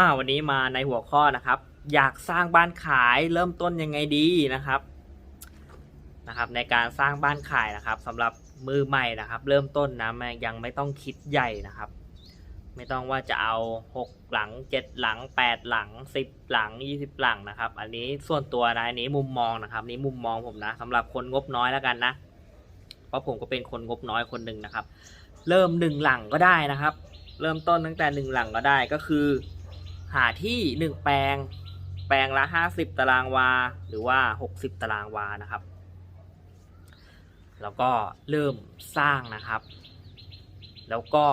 อ่าวันนี้มาในหัวข้อนะครับ อยากสร้างบ้านขายเริ่มต้นยังไงดีนะครับนะครับ ในการสร้างบ้านขายนะครับสำหรับมือใหม่นะครับ เริ่มต้นนะมันยังไม่ต้องคิดใหญ่นะครับ ไม่ต้องว่าจะเอาหกหลังเจ็ดหลังแปดหลังสิบหลังยี่สิบหลังนะครับ อันนี้ส่วนตัวนะอันนี้มุมมองนะครับ นี่มุมมองผมนะสำหรับคนงบน้อยแล้วกันนะเพราะผมก็เป็นคนงบน้อยคนหนึ่งนะครับ เริ่มหนึ่งหลังก็ได้นะครับ เริ่มต้นตั้งแต่หนึ่งหลังก็ได้ก็คือ หาที่หนึ่งแปลง แปลงละห้าสิบตารางวา หรือว่าหกสิบตารางวานะครับ แล้วก็เริ่มสร้างนะครับ แล้วก็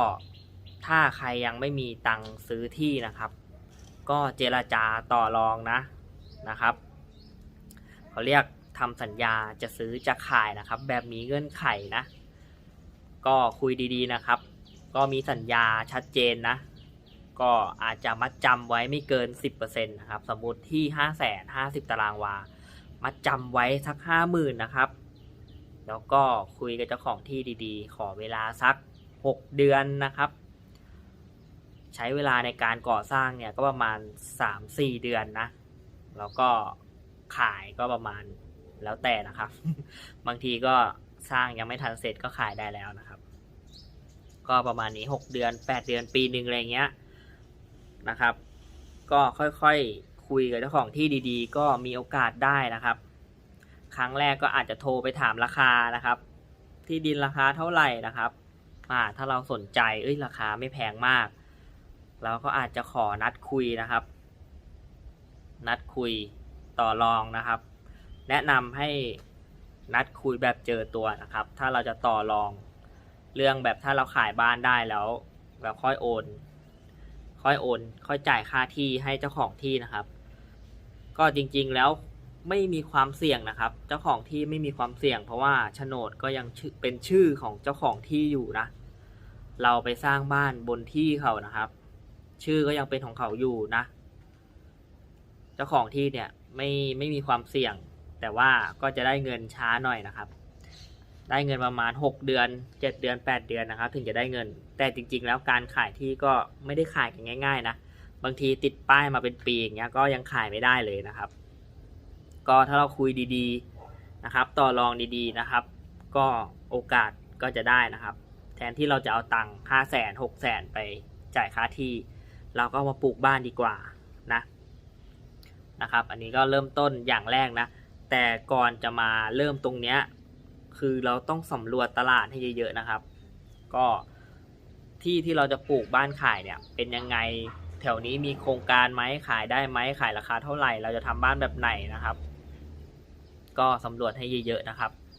ถ้าใครยังไม่มีตังค์ซื้อที่นะครับ ก็เจราจาต่อรองนะนะครับ เขาเรียกทำสัญญาจะซื้อจะขายนะครับ แบบมีเงื่อนไขนะ ก็คุยดีๆนะครับ ก็มีสัญญาชัดเจนนะ ก็อาจจะมัดจำไว้ไม่เกิน 10%นะครับ สมมติที่5 5 0 50 ตารางวา มัดจำไว้สัก 50,000 นะครับ แล้วก็คุยกับเจ้าของที่ดีๆ ขอเวลาสัก 6 เดือนนะครับ ใช้เวลาในการก่อสร้างเนี่ยก็ประมาณ 3-4 เดือนนะ แล้วก็ขายก็ประมาณแล้วแต่นะครับ บางทีก็สร้างยังไม่ทันเสร็จก็ขายได้แล้วนะครับ ก็ประมาณนี้ 6 เดือน 8 เดือนปีหนึ่งอะไรเงี้ย นะครับ ก็ค่อยๆคคุยกับเจ้าของที่ดีๆ ก็มีโอกาสได้นะครับ ครั้งแรกก็อาจจะโทรไปถามราคานะครับ ที่ดินราคาเท่าไหร่นะครับอ่าถ้าเราสนใจเอ้ยราคาไม่แพงมาก เราก็อาจจะขอนัดคุยนะครับ นัดคุยต่อรองนะครับ แนะนำให้นัดคุยแบบเจอตัวนะครับ ถ้าเราจะต่อรอง เรื่องแบบถ้าเราขายบ้านได้แล้วเราค่อยโอน ค่อยโอน ค่อยจ่ายค่าที่ให้เจ้าของที่นะครับ ก็จริงๆแล้วไม่มีความเสี่ยงนะครับ เจ้าของที่ไม่มีความเสี่ยง เพราะว่าโฉนดก็ยังเป็นชื่อของเจ้าของที่อยู่นะ เราไปสร้างบ้านบนที่เขานะครับ ชื่อก็ยังเป็นของเขาอยู่นะ เจ้าของที่เนี่ยไม่ไม่มีความเสี่ยง แต่ว่าก็จะได้เงินช้าหน่อยนะครับ ได้เงินประมาณ 6 เดือน 7 เดือน 8 เดือนนะครับ ถึงจะได้เงิน แต่จริง ๆ แล้วการขายที่ก็ไม่ได้ขายกันง่าย ๆ นะ บางทีติดป้ายมาเป็นปีอย่างเงี้ยก็ยังขายไม่ได้เลยนะครับ ก็ถ้าเราคุยดีๆนะครับ ต่อรองดีๆนะครับ ก็โอกาสก็จะได้นะครับ แทนที่เราจะเอาตังค์ห้าแสนหกแสนไปจ่ายค่าที่ เราก็มาปลูกบ้านดีกว่านะนะครับ อันนี้ก็เริ่มต้นอย่างแรกนะ แต่ก่อนจะมาเริ่มตรงเนี้ย คือเราต้องสำรวจตลาดให้เยอะๆนะครับ ก็ที่ที่เราจะปลูกบ้านขายเนี่ย เป็นยังไงแถวนี้มีโครงการไหมขายได้ไหมขายราคาเท่าไหร่ เราจะทำบ้านแบบไหนนะครับ ก็สำรวจให้เยอะๆนะครับ